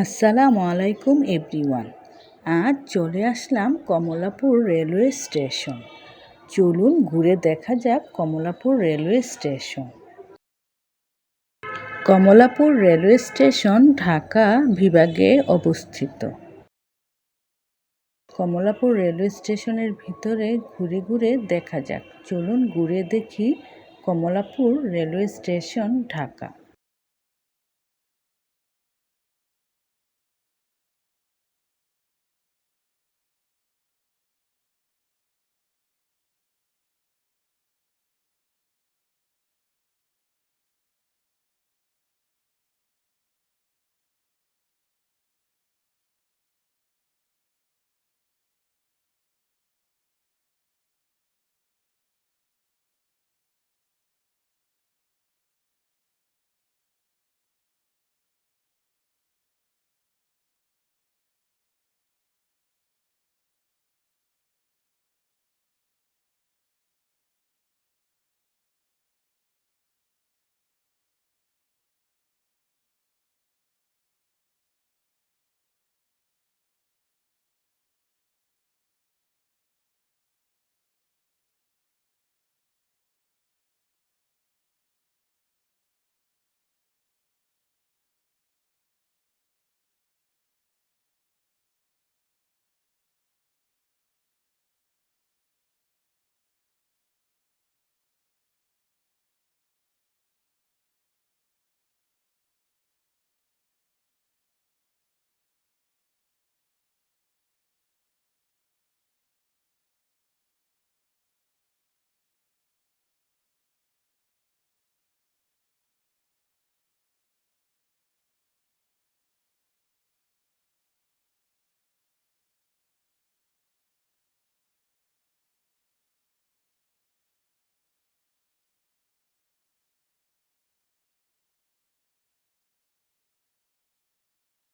আসসালামু আলাইকুম এভরিওয়ান। আজ চলে আসলাম কমলাপুর রেলওয়ে স্টেশন। চলুন ঘুরে দেখা যাক Kamalapur railway station. Kamalapur railway station Dhaka বিভাগে অবস্থিত। কমলাপুর রেলওয়ে স্টেশনের ভিতরে ঘুরে ঘুরে দেখা যাক। চলুন ঘুরে দেখি কমলাপুর রেলওয়ে স্টেশন ঢাকা।